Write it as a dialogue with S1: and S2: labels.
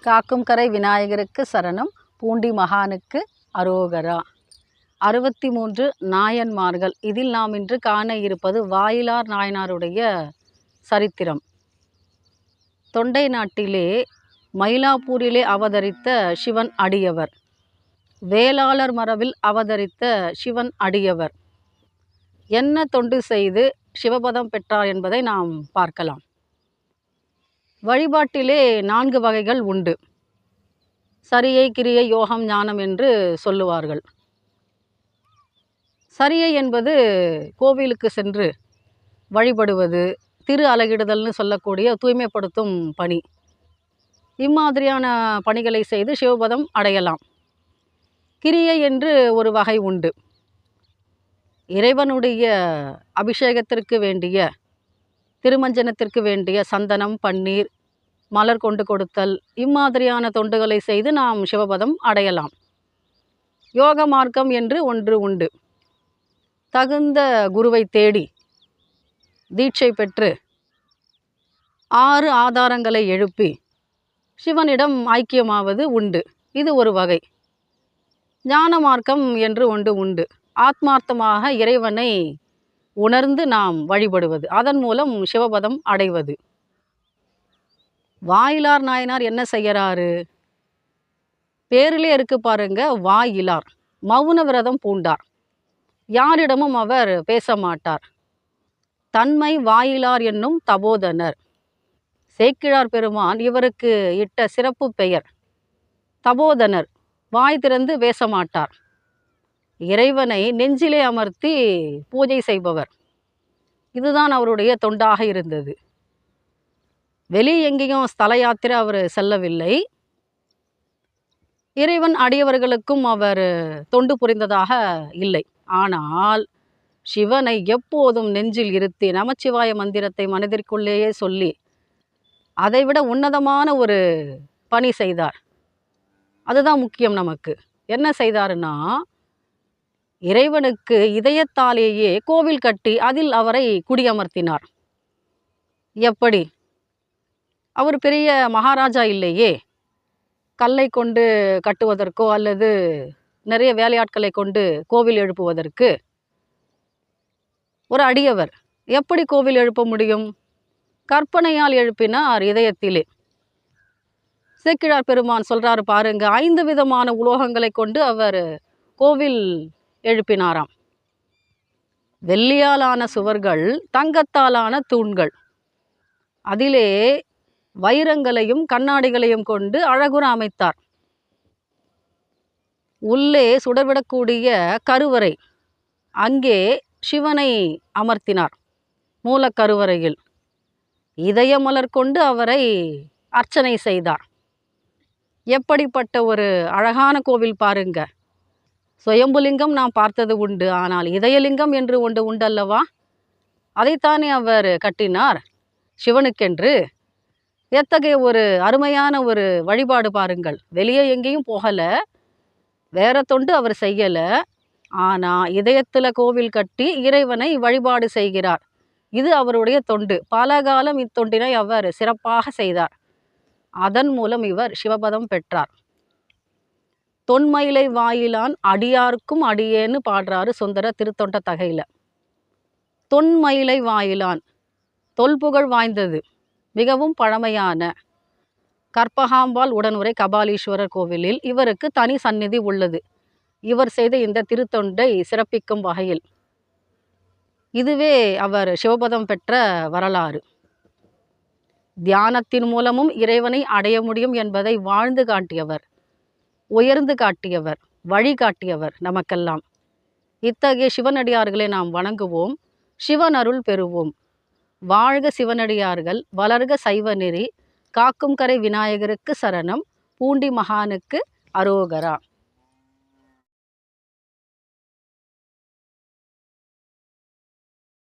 S1: காக்கும் கரை விநாயகருக்கு சரணம் பூண்டி மகானுக்கு அரோகரா. அறுபத்தி மூன்று நாயன்மார்கள். இதில் நாம் இன்று காண இருப்பது வாயிலார் நாயனாருடைய சரித்திரம். தொண்டை நாட்டிலே மயிலாப்பூரிலே அவதரித்த சிவன் அடியவர். வேளாளர் மரபில் அவதரித்த சிவன் அடியவர். என்ன தொண்டு செய்து சிவபதம் பெற்றார் என்பதை நாம் பார்க்கலாம். வழிபாட்டிலே நான்கு வகைகள் உண்டு. சரியை கிரியை யோகம் ஞானம் என்று சொல்லுவார்கள். சரியை என்பது கோவிலுக்கு சென்று வழிபடுவது திரு அலகிடுதல்னு சொல்லக்கூடிய தூய்மைப்படுத்தும் பணி. இம்மாதிரியான பணிகளை செய்து சிவபதம் அடையலாம். கிரியை என்று ஒரு வகை உண்டு. இறைவனுடைய அபிஷேகத்திற்கு வேண்டிய திருமஞ்சனத்திற்கு வேண்டிய சந்தனம் பன்னீர் மலர் கொண்டு கொடுத்தல் இம்மாதிரியான தொண்டுகளை செய்து நாம் சிவபதம் அடையலாம். யோக மார்க்கம் என்று ஒன்று உண்டு. தகுந்த குருவை தேடி தீட்சை பெற்று ஆறு ஆதாரங்களை எழுப்பி சிவனிடம் ஐக்கியமாவது உண்டு. இது ஒரு வகை. ஞான மார்க்கம் என்று ஒன்று உண்டு. ஆத்மார்த்தமாக இறைவனை உணர்ந்து நாம் வழிபடுவது. அதன் மூலம் சிவபதம் அடைவது. வாயிலார் நாயனார் என்ன செய்கிறாரு பேரிலே இருக்கு பாருங்க வாயிலார். மௌன விரதம் பூண்டார். யாரிடமும் அவர் பேச மாட்டார். தன்மை வாயிலார் என்னும் தபோதனர். சேக்கிழார் பெருமான் இவருக்கு இட்ட சிறப்பு பெயர். தபோதனர். வாய் திறந்து பேச மாட்டார். இறைவனை நெஞ்சிலே அமர்த்தி பூஜை செய்பவர். இதுதான் அவருடைய தொண்டாக இருந்தது. வெளி எங்கேயும் ஸ்தல யாத்திரை அவர் செல்லவில்லை. இறைவன் அடியவர்களுக்கும் அவர் தொண்டு புரிந்ததாக இல்லை. ஆனால் சிவனை எப்போதும் நெஞ்சில் இருத்தி நமச்சிவாய மந்திரத்தை மனதிற்குள்ளேயே சொல்லி அதைவிட உன்னதமான ஒரு பணி செய்தார். அதுதான் முக்கியம் நமக்கு. என்ன செய்தாருன்னா இறைவனுக்கு இதயத்தாலேயே கோவில் கட்டி அதில் அவரை குடியமர்த்தினார். எப்படி? அவர் பெரிய மகாராஜா இல்லையே. கல்லை கொண்டு கட்டுவதற்கோ அல்லது நிறைய வேலையாட்களை கொண்டு கோவில் எழுப்புவதற்கு ஒரு அடியவர். எப்படி கோவில் எழுப்ப முடியும்? கற்பனையால் எழுப்பினார் இதயத்திலே. சேக்கிழார் பெருமான் சொல்கிறாரு பாருங்க ஐந்து விதமான உலோகங்களை கொண்டு அவர் கோவில் எழுப்பினாராம். வெள்ளியாலான சுவர்கள் தங்கத்தாலான தூண்கள். அதிலே வைரங்களையும் கண்ணாடிகளையும் கொண்டு அழகுற அமைத்தார். உள்ளே சுடர்விடக்கூடிய கருவறை. அங்கே சிவனை அமர்த்தினார் மூலக்கருவறையில் இதயமலர் கொண்டு அவரை அர்ச்சனை செய்தார். எப்படிப்பட்ட ஒரு அழகான கோவில் பாருங்கள் சுயம்புலிங்கம் நாம் பார்த்தது உண்டு. ஆனால் இதயலிங்கம் என்று ஒன்று உண்டல்லவா? அதைத்தானே அவர் கட்டினார். சிவனுக்கென்று எத்தகைய ஒரு அருமையான ஒரு வழிபாடு பாருங்கள். வெளியே எங்கேயும் போகலை. வேற தொண்டு அவர் செய்யலை. ஆனால் இதயத்தில் கோவில் கட்டி இறைவனை வழிபாடு செய்கிறார். இது அவருடைய தொண்டு. பல காலம் இத்தொண்டினை அவர் சிறப்பாக செய்தார். அதன் மூலம் இவர் சிவபதம் பெற்றார். தொன்மயிலை வாயிலான் அடியார்க்கும் அடியேன்னு பாடுறாரு சுந்தர திருத்தொண்ட தகையில். தொன்மயிலை வாயிலான் தொல்புகழ் வாய்ந்தது மிகவும் பழமையான கற்பகாம்பாள் உடனுரை கபாலீஸ்வரர் கோவிலில் இவருக்கு தனி சந்நிதி உள்ளது. இவர் செய்த இந்த திருத்தொண்டை சிறப்பிக்கும் வகையில். இதுவே அவர் சிவபதம் பெற்ற வரலாறு. தியானத்தின் மூலமும் இறைவனை அடைய முடியும் என்பதை வாழ்ந்து காட்டியவர். உயர்ந்து காட்டியவர் வழி காட்டியவர் நமக்கெல்லாம். இத்தகைய சிவனடியார்களை நாம் வணங்குவோம் சிவன் அருள் பெறுவோம். வாழ்க சிவனடியார்கள் வளர்க சைவ நெறி காக்கும் கரை விநாயகருக்கு சரணம் பூண்டி மகானுக்கு அரோகரா.